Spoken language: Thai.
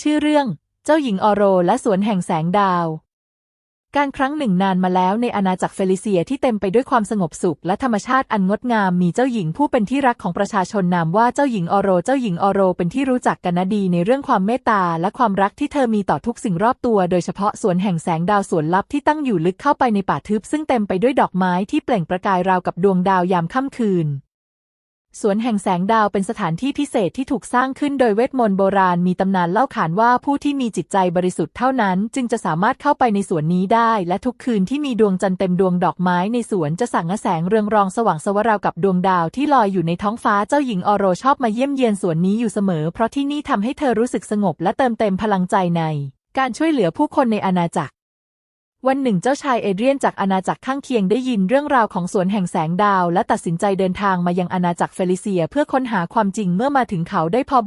ชื่อเรื่อง เจ้าหญิงออโรและสวนแห่งแสงดาว การครั้งหนึ่งนานมาแล้วในอาณาจักรเฟลิเซียที่เต็มไปด้วยความสงบสุขและธรรมชาติอันงดงามมีเจ้าหญิงผู้เป็นที่รักของประชาชนนามว่าเจ้าหญิงออโร เจ้าหญิงออโรเป็นที่รู้จักกันนะดีในเรื่องความเมตตาและความรักที่เธอมีต่อทุกสิ่งรอบตัว โดยเฉพาะสวนแห่งแสงดาวสวนลับที่ตั้งอยู่ลึกเข้าไปในป่าทึบซึ่งเต็มไปด้วยดอกไม้ที่เปล่งประกายราวกับดวงดาวยามค่ำคืน สวนแห่งแสงดาวเป็นสถานที่พิเศษที่ถูกสร้างขึ้นโดยเวทมนต์โบราณมีตำนานเล่าขานว่าผู้ที่มีจิตใจบริสุทธิ์เท่านั้น จึงจะสามารถเข้าไปในสวนนี้ได้ และทุกคืนที่มีดวงจันทร์เต็มดวงดอกไม้ในสวนจะสั่งแสงเรืองรองสว่างสวราวกับดวงดาวที่ลอยอยู่ในท้องฟ้าเจ้าหญิงออโรชอบมาเยี่ยมเยียนสวนนี้อยู่เสมอ เพราะที่นี่ทำให้เธอรู้สึกสงบและเติมเต็มพลังใจใน การช่วยเหลือผู้คนในอาณาจักร วันหนึ่งเจ้าชายเอเดรียนจากอาณาจักรข้างเคียงได้ยินเรื่องราวของสวนแห่งแสงดาว และตัดสินใจเดินทางมายังอาณาจักรเฟลิเซียเพื่อค้นหาความจริงเมื่อมาถึงเขาได้พบ